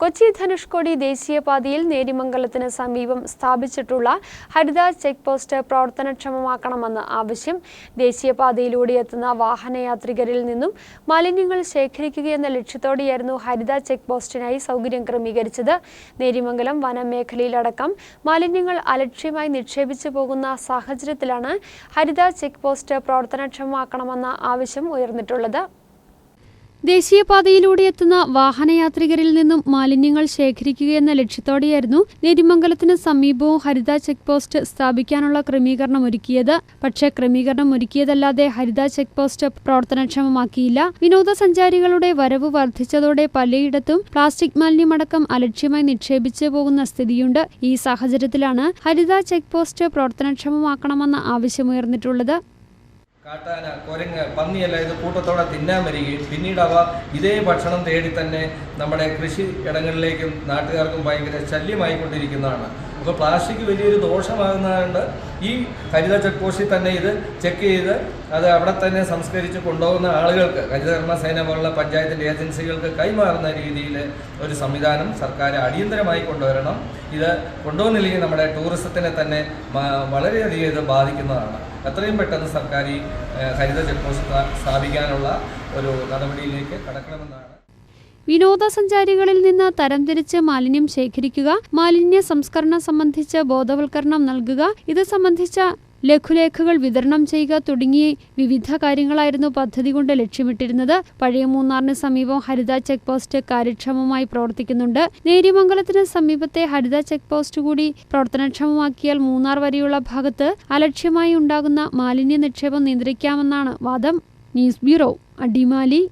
കൊച്ചി ധനുഷ്കോടി ദേശീയപാതയിൽ നേരിമംഗലത്തിന് സമീപം സ്ഥാപിച്ചിട്ടുള്ള ഹരിത ചെക്ക് പോസ്റ്റ് പ്രവർത്തനക്ഷമമാക്കണമെന്ന് ആവശ്യം. ദേശീയപാതയിലൂടെ എത്തുന്ന വാഹനയാത്രികരിൽ നിന്നും മാലിന്യങ്ങൾ ശേഖരിക്കുകയെന്ന ലക്ഷ്യത്തോടെയായിരുന്നു ഹരിത ചെക്ക് പോസ്റ്റിനായി സൗകര്യം ക്രമീകരിച്ചത്. നേരിമംഗലം വനമേഖലയിലടക്കം മാലിന്യങ്ങൾ അലക്ഷ്യമായി നിക്ഷേപിച്ചു പോകുന്ന സാഹചര്യത്തിലാണ് ഹരിത ചെക്ക് പോസ്റ്റ് പ്രവർത്തനക്ഷമമാക്കണമെന്ന ആവശ്യം ഉയർന്നിട്ടുള്ളത്. ദേശീയപാതയിലൂടെ എത്തുന്ന വാഹനയാത്രികരിൽ നിന്നും മാലിന്യങ്ങൾ ശേഖരിക്കുകയെന്ന ലക്ഷ്യത്തോടെയായിരുന്നു നെരിമംഗലത്തിന് സമീപവും ഹരിത ചെക്ക് പോസ്റ്റ് സ്ഥാപിക്കാനുള്ള ക്രമീകരണം ഒരുക്കിയത്. പക്ഷേ ക്രമീകരണം ഒരുക്കിയതല്ലാതെ ഹരിത ചെക്ക് പോസ്റ്റ് പ്രവർത്തനക്ഷമമാക്കിയില്ല. വിനോദസഞ്ചാരികളുടെ വരവ് വർദ്ധിച്ചതോടെ പലയിടത്തും പ്ലാസ്റ്റിക് മാലിന്യമടക്കം അലക്ഷ്യമായി നിക്ഷേപിച്ചു പോകുന്ന സ്ഥിതിയുണ്ട്. ഈ സാഹചര്യത്തിലാണ് ഹരിത ചെക്ക് പോസ്റ്റ് പ്രവർത്തനക്ഷമമാക്കണമെന്ന ആവശ്യമുയർന്നിട്ടുള്ളത്. കാട്ടാന കുരങ്ങ് പന്നിയെല്ലാം ഇത് കൂട്ടത്തോടെ തിന്നാൻ വരികയും പിന്നീട് അവ ഇതേ ഭക്ഷണം തേടി തന്നെ നമ്മുടെ കൃഷി ഇടങ്ങളിലേക്കും നാട്ടുകാർക്കും ഭയങ്കര ശല്യമായിക്കൊണ്ടിരിക്കുന്നതാണ്. അപ്പോൾ പ്ലാസ്റ്റിക് വലിയൊരു ദോഷമാകുന്നതുകൊണ്ട് ഈ ഹരിത ചെക്ക് പോസ്റ്റിൽ തന്നെ ഇത് ചെക്ക് ചെയ്ത് അത് അവിടെ തന്നെ സംസ്കരിച്ച് കൊണ്ടുപോകുന്ന ആളുകൾക്ക് ഹരിതകർമ്മ സേന പോലുള്ള പഞ്ചായത്തിന്റെ ഏജൻസികൾക്ക് കൈമാറുന്ന രീതിയിൽ ഒരു സംവിധാനം സർക്കാർ അടിയന്തരമായി കൊണ്ടുവരണം. ഇത് കൊണ്ടുവന്നില്ലെങ്കിൽ നമ്മുടെ ടൂറിസത്തിനെ തന്നെ വളരെയധികം ഇത് ബാധിക്കുന്നതാണ്. എത്രയും പെട്ടെന്ന് സർക്കാർ ഈ ഹരിത ചെക്ക് പോസ്റ്റ് സ്ഥാപിക്കാനുള്ള ഒരു നടപടിയിലേക്ക് കടക്കണമെന്നാണ്. വിനോദസഞ്ചാരികളിൽ നിന്ന് തരംതിരിച്ച് മാലിന്യം ശേഖരിക്കുക മാലിന്യ സംസ്കരണം സംബന്ധിച്ച് ബോധവൽക്കരണം നൽകുക ഇത് സംബന്ധിച്ച ലഘുലേഖകൾ വിതരണം ചെയ്യുക തുടങ്ങി വിവിധ കാര്യങ്ങളായിരുന്നു പദ്ധതി കൊണ്ട് ലക്ഷ്യമിട്ടിരുന്നത്. പഴയ മൂന്നാറിന് സമീപം ഹരിത ചെക്ക് പോസ്റ്റ് കാര്യക്ഷമമായി പ്രവർത്തിക്കുന്നുണ്ട്. നേര്യമംഗലത്തിന് സമീപത്തെ ഹരിത ചെക്ക് പോസ്റ്റ് കൂടി പ്രവർത്തനക്ഷമമാക്കിയാൽ മൂന്നാർ വരെയുള്ള ഭാഗത്ത് അലക്ഷ്യമായി ഉണ്ടാകുന്ന മാലിന്യ നിക്ഷേപം നിയന്ത്രിക്കാമെന്നാണ് വാദം. News bureau Adimali.